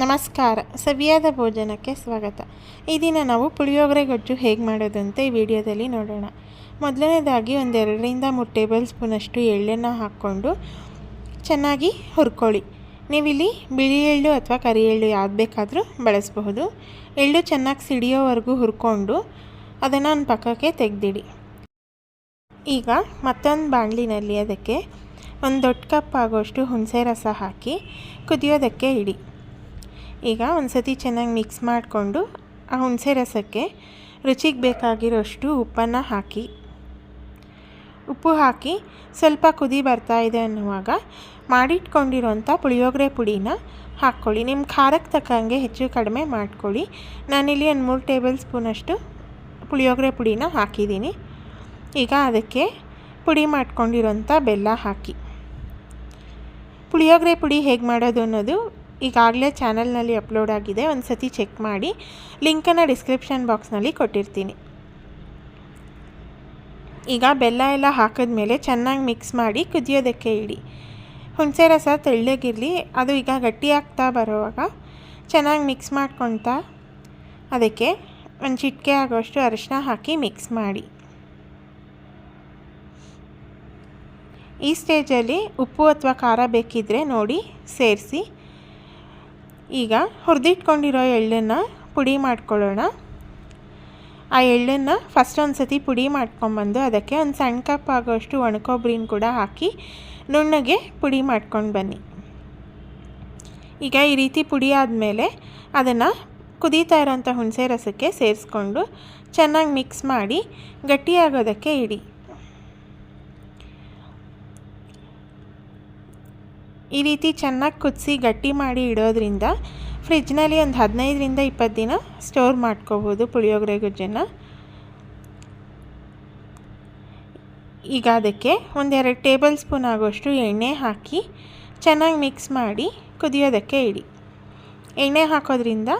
ನಮಸ್ಕಾರ. ಸವಿಯಾದ ಭೋಜನಕ್ಕೆ ಸ್ವಾಗತ. ಈ ದಿನ ನಾವು ಪುಳಿಯೋಗರೆ ಗೊಜ್ಜು ಹೇಗೆ ಮಾಡೋದಂತೆ ಈ ವಿಡಿಯೋದಲ್ಲಿ ನೋಡೋಣ. ಮೊದಲನೇದಾಗಿ ಒಂದೆರಡರಿಂದ ಮೂರು ಟೇಬಲ್ ಸ್ಪೂನಷ್ಟು ಎಳ್ಳನ್ನು ಹಾಕ್ಕೊಂಡು ಚೆನ್ನಾಗಿ ಹುರ್ಕೊಳ್ಳಿ. ನೀವಿಲ್ಲಿ ಬಿಳಿ ಎಳ್ಳು ಅಥವಾ ಕರಿ ಎಳ್ಳು ಯಾವ್ದು ಬೇಕಾದರೂ ಬಳಸಬಹುದು. ಎಳ್ಳು ಚೆನ್ನಾಗಿ ಸಿಡಿಯೋವರೆಗೂ ಹುರ್ಕೊಂಡು ಅದನ್ನು ಒಂದು ಪಕ್ಕಕ್ಕೆ ತೆಗೆದಿಡಿ. ಈಗ ಮತ್ತೊಂದು ಬಾಣಲಿನಲ್ಲಿ ಅದಕ್ಕೆ ಒಂದು ದೊಡ್ಡ ಕಪ್ ಆಗೋಷ್ಟು ಹುಣಸೆ ರಸ ಹಾಕಿ ಕುದಿಯೋದಕ್ಕೆ ಇಡಿ. ಈಗ ಒಂದು ಸತಿ ಚೆನ್ನಾಗಿ ಮಿಕ್ಸ್ ಮಾಡಿಕೊಂಡು ಆ ಹುಣಸೆ ರಸಕ್ಕೆ ರುಚಿಗೆ ಬೇಕಾಗಿರೋಷ್ಟು ಉಪ್ಪನ್ನು ಹಾಕಿ. ಉಪ್ಪು ಹಾಕಿ ಸ್ವಲ್ಪ ಕುದಿ ಬರ್ತಾ ಇದೆ ಅನ್ನುವಾಗ ಮಾಡಿಟ್ಕೊಂಡಿರೋಂಥ ಪುಳಿಯೋಗರೆ ಪುಡಿನ ಹಾಕ್ಕೊಳ್ಳಿ. ನಿಮ್ಮ ಖಾರಕ್ಕೆ ತಕ್ಕಂಗೆ ಹೆಚ್ಚು ಕಡಿಮೆ ಮಾಡ್ಕೊಳ್ಳಿ. ನಾನಿಲ್ಲಿ ಒಂದು ಮೂರು ಟೇಬಲ್ ಸ್ಪೂನಷ್ಟು ಪುಳಿಯೋಗರೆ ಪುಡಿನ ಹಾಕಿದ್ದೀನಿ. ಈಗ ಅದಕ್ಕೆ ಪುಡಿ ಮಾಡ್ಕೊಂಡಿರೋಂಥ ಬೆಲ್ಲ ಹಾಕಿ. ಪುಳಿಯೋಗರೆ ಪುಡಿ ಹೇಗೆ ಮಾಡೋದು ಅನ್ನೋದು ಈಗಾಗಲೇ ಚಾನಲ್ನಲ್ಲಿ ಅಪ್ಲೋಡ್ ಆಗಿದೆ ಒಂದು ಸತಿ ಚೆಕ್ ಮಾಡಿ. ಲಿಂಕನ್ನು ಡಿಸ್ಕ್ರಿಪ್ಷನ್ ಬಾಕ್ಸ್ನಲ್ಲಿ ಕೊಟ್ಟಿರ್ತೀನಿ. ಈಗ ಬೆಲ್ಲ ಎಲ್ಲ ಹಾಕಿದ್ಮೇಲೆ ಚೆನ್ನಾಗಿ ಮಿಕ್ಸ್ ಮಾಡಿ ಕುದಿಯೋದಕ್ಕೆ ಇಡಿ. ಹುಣಸೆ ರಸ ತೆಳ್ಳಗಿರಲಿ, ಅದು ಈಗ ಗಟ್ಟಿ ಆಗ್ತಾ ಬರುವಾಗ ಚೆನ್ನಾಗಿ ಮಿಕ್ಸ್ ಮಾಡ್ಕೊಳ್ತಾ ಅದಕ್ಕೆ ಒಂದು ಚಿಟಿಕೆ ಆಗೋಷ್ಟು ಅರಿಶಿನ ಹಾಕಿ ಮಿಕ್ಸ್ ಮಾಡಿ. ಈ ಸ್ಟೇಜಲ್ಲಿ ಉಪ್ಪು ಅಥವಾ ಖಾರ ಬೇಕಿದ್ದರೆ ನೋಡಿ, ಸೇರಿಸಿ. ಈಗ ಹುರಿದಿಟ್ಕೊಂಡಿರೋ ಎಳ್ಳನ್ನು ಪುಡಿ ಮಾಡ್ಕೊಳ್ಳೋಣ. ಆ ಎಳ್ಳನ್ನು ಫಸ್ಟ್ ಒಂದು ಸತಿ ಪುಡಿ ಮಾಡ್ಕೊಂಬಂದು ಅದಕ್ಕೆ ಒಂದು ಸಣ್ಣ ಕಪ್ ಆಗೋಷ್ಟು ಒಣಕೊಬ್ಬರಿನ ಕೂಡ ಹಾಕಿ ನುಣ್ಣಗೆ ಪುಡಿ ಮಾಡ್ಕೊಂಡು ಬನ್ನಿ. ಈಗ ಈ ರೀತಿ ಪುಡಿ ಆದಮೇಲೆ ಅದನ್ನು ಕುದೀತಾ ಇರೋಂಥ ಹುಣಸೆ ರಸಕ್ಕೆ ಸೇರಿಸ್ಕೊಂಡು ಚೆನ್ನಾಗಿ ಮಿಕ್ಸ್ ಮಾಡಿ ಗಟ್ಟಿಯಾಗೋದಕ್ಕೆ ಇಡಿ. ಈ ರೀತಿ ಚೆನ್ನಾಗಿ ಕುದಿಸಿ ಗಟ್ಟಿ ಮಾಡಿ ಇಡೋದ್ರಿಂದ ಫ್ರಿಜ್ನಲ್ಲಿ ಒಂದು ಹದಿನೈದರಿಂದ ಇಪ್ಪತ್ತು ದಿನ ಸ್ಟೋರ್ ಮಾಡ್ಕೋಬೋದು ಪುಳಿಯೋಗರೆ ಗೊಜ್ಜನ್ನು. ಈಗ ಅದಕ್ಕೆ ಒಂದೆರಡು ಟೇಬಲ್ ಸ್ಪೂನ್ ಆಗೋಷ್ಟು ಎಣ್ಣೆ ಹಾಕಿ ಚೆನ್ನಾಗಿ ಮಿಕ್ಸ್ ಮಾಡಿ ಕುದಿಯೋದಕ್ಕೆ ಇಡಿ. ಎಣ್ಣೆ ಹಾಕೋದ್ರಿಂದ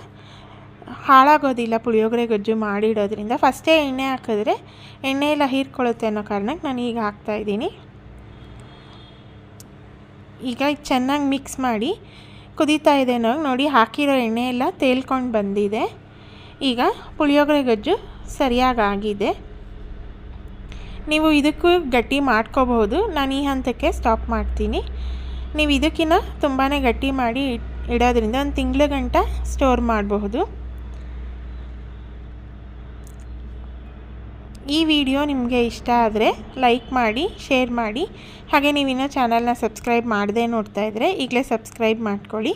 ಹಾಳಾಗೋದಿಲ್ಲ ಪುಳಿಯೋಗರೆ ಗೊಜ್ಜು ಮಾಡಿಡೋದ್ರಿಂದ. ಫಸ್ಟೇ ಎಣ್ಣೆ ಹಾಕಿದ್ರೆ ಎಣ್ಣೆ ಎಲ್ಲ ಹೀರ್ಕೊಳ್ಳುತ್ತೆ ಅನ್ನೋ ಕಾರಣಕ್ಕೆ ನಾನು ಈಗ ಹಾಕ್ತಾಯಿದ್ದೀನಿ ಈಗ ಚೆನ್ನಾಗಿ ಮಿಕ್ಸ್ ಮಾಡಿ ಕುದೀತಾ ಇದೆ ನೋಡಿ ಹಾಕಿರೋ ಎಣ್ಣೆ ಎಲ್ಲ ತೇಲ್ಕೊಂಡು ಬಂದಿದೆ. ಈಗ ಪುಳಿಯೋಗರೆ ಗೊಜ್ಜು ಸರಿಯಾಗಿ ಆಗಿದೆ. ನೀವು ಇದಕ್ಕೂ ಗಟ್ಟಿ ಮಾಡ್ಕೋಬಹುದು. ನಾನು ಈ ಹಂತಕ್ಕೆ ಸ್ಟಾಪ್ ಮಾಡ್ತೀನಿ. ನೀವು ಇದಕ್ಕಿಂತ ತುಂಬಾ ಗಟ್ಟಿ ಮಾಡಿ ಇಡೋದ್ರಿಂದ ಒಂದು ತಿಂಗಳ ಗಂಟ ಸ್ಟೋರ್ ಮಾಡಬಹುದು. ಈ ವಿಡಿಯೋ ನಿಮಗೆ ಇಷ್ಟ ಆದರೆ ಲೈಕ್ ಮಾಡಿ, ಶೇರ್ ಮಾಡಿ. ಹಾಗೆ ನೀವು ಇನ್ನೂ ಚಾನಲ್ನ ಸಬ್ಸ್ಕ್ರೈಬ್ ಮಾಡದೆ ನೋಡ್ತಾ ಇದ್ದರೆ ಈಗಲೇ ಸಬ್ಸ್ಕ್ರೈಬ್ ಮಾಡ್ಕೊಳ್ಳಿ.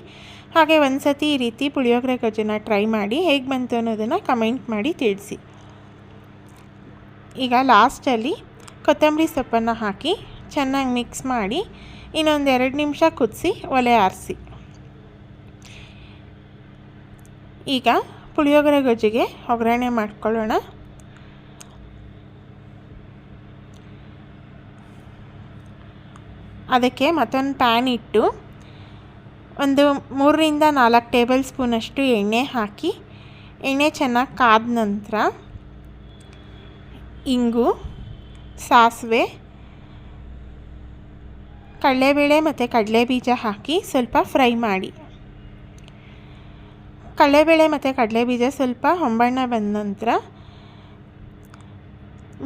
ಹಾಗೆ ಒಂದು ಸತಿ ಈ ರೀತಿ ಪುಳಿಯೋಗರೆ ಗೊಜ್ಜನ್ನು ಟ್ರೈ ಮಾಡಿ, ಹೇಗೆ ಬಂತು ಅನ್ನೋದನ್ನು ಕಮೆಂಟ್ ಮಾಡಿ ತಿಳಿಸಿ. ಈಗ ಲಾಸ್ಟಲ್ಲಿ ಕೊತ್ತಂಬರಿ ಸೊಪ್ಪನ್ನು ಹಾಕಿ ಚೆನ್ನಾಗಿ ಮಿಕ್ಸ್ ಮಾಡಿ ಇನ್ನೊಂದು ಎರಡು ನಿಮಿಷ ಕುದಿಸಿ ಒಲೆ ಆರಿಸಿ. ಈಗ ಪುಳಿಯೋಗರೆ ಗೊಜ್ಜಿಗೆ ಒಗ್ಗರಣೆ ಮಾಡ್ಕೊಳ್ಳೋಣ. ಅದಕ್ಕೆ ಮತ್ತೊಂದು ಪ್ಯಾನ್ ಇಟ್ಟು ಒಂದು ಮೂರರಿಂದ ನಾಲ್ಕು ಟೇಬಲ್ ಸ್ಪೂನಷ್ಟು ಎಣ್ಣೆ ಹಾಕಿ, ಎಣ್ಣೆ ಚೆನ್ನಾಗಿ ಕಾದ ನಂತರ ಇಂಗು, ಸಾಸಿವೆ, ಕಡಲೆಬೇಳೆ ಮತ್ತು ಕಡಲೆ ಬೀಜ ಹಾಕಿ ಸ್ವಲ್ಪ ಫ್ರೈ ಮಾಡಿ. ಕಡಲೆಬೇಳೆ ಮತ್ತು ಕಡಲೆ ಬೀಜ ಸ್ವಲ್ಪ ಹೊಂಬಣ್ಣ ಬಂದ ನಂತರ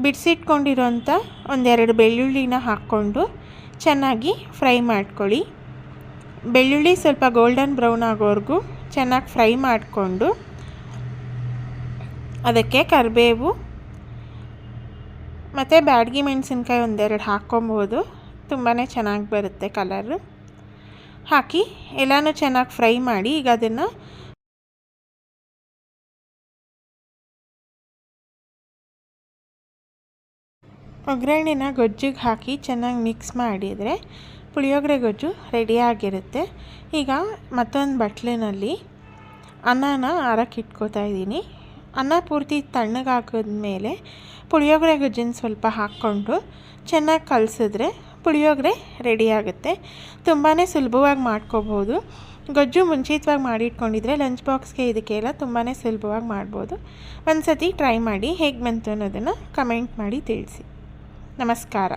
ಬಿಡಿಸಿಟ್ಕೊಂಡಿರೋಂಥ ಒಂದೆರಡು ಬೆಳ್ಳುಳ್ಳಿನ ಹಾಕ್ಕೊಂಡು ಚೆನ್ನಾಗಿ ಫ್ರೈ ಮಾಡ್ಕೊಳ್ಳಿ. ಬೆಳ್ಳುಳ್ಳಿ ಸ್ವಲ್ಪ ಗೋಲ್ಡನ್ ಬ್ರೌನ್ ಆಗೋವರೆಗೂ ಚೆನ್ನಾಗಿ ಫ್ರೈ ಮಾಡಿಕೊಂಡು ಅದಕ್ಕೆ ಕರಿಬೇವು ಮತ್ತು ಬ್ಯಾಡ್ಗಿ ಮೆಣಸಿನ್ಕಾಯಿ ಒಂದೆರಡು ಹಾಕ್ಕೊಬೋದು. ತುಂಬಾ ಚೆನ್ನಾಗಿ ಬರುತ್ತೆ ಕಲರು. ಹಾಕಿ ಎಲ್ಲನೂ ಚೆನ್ನಾಗಿ ಫ್ರೈ ಮಾಡಿ ಈಗ ಅದನ್ನು ಒಗ್ಗರಣೆನ ಗೊಜ್ಜಿಗೆ ಹಾಕಿ ಚೆನ್ನಾಗಿ ಮಿಕ್ಸ್ ಮಾಡಿದರೆ ಪುಳಿಯೋಗರೆ ಗೊಜ್ಜು ರೆಡಿಯಾಗಿರುತ್ತೆ ಈಗ ಮತ್ತೊಂದು ಬಟ್ಲಿನಲ್ಲಿ ಅನ್ನನ ಆರಕ್ಕೆ ಇಟ್ಕೋತಾ ಇದ್ದೀನಿ. ಅನ್ನ ಪೂರ್ತಿ ತಣ್ಣಗಾಕಿದ್ಮೇಲೆ ಪುಳಿಯೋಗರೆ ಗೊಜ್ಜಿನ ಸ್ವಲ್ಪ ಹಾಕ್ಕೊಂಡು ಚೆನ್ನಾಗಿ ಕಲಸಿದ್ರೆ ಪುಳಿಯೋಗರೆ ರೆಡಿಯಾಗುತ್ತೆ ತುಂಬಾ ಸುಲಭವಾಗಿ ಮಾಡ್ಕೋಬೋದು. ಗೊಜ್ಜು ಮುಂಚಿತವಾಗಿ ಮಾಡಿಟ್ಕೊಂಡಿದ್ರೆ ಲಂಚ್ ಬಾಕ್ಸ್ಗೆ ಇದಕ್ಕೆಲ್ಲ ತುಂಬಾ ಸುಲಭವಾಗಿ ಮಾಡ್ಬೋದು. ಒಂದು ಸತಿ ಟ್ರೈ ಮಾಡಿ ಹೇಗೆ ಬಂತು ಅನ್ನೋದನ್ನು ಕಮೆಂಟ್ ಮಾಡಿ ತಿಳಿಸಿ. ನಮಸ್ಕಾರ.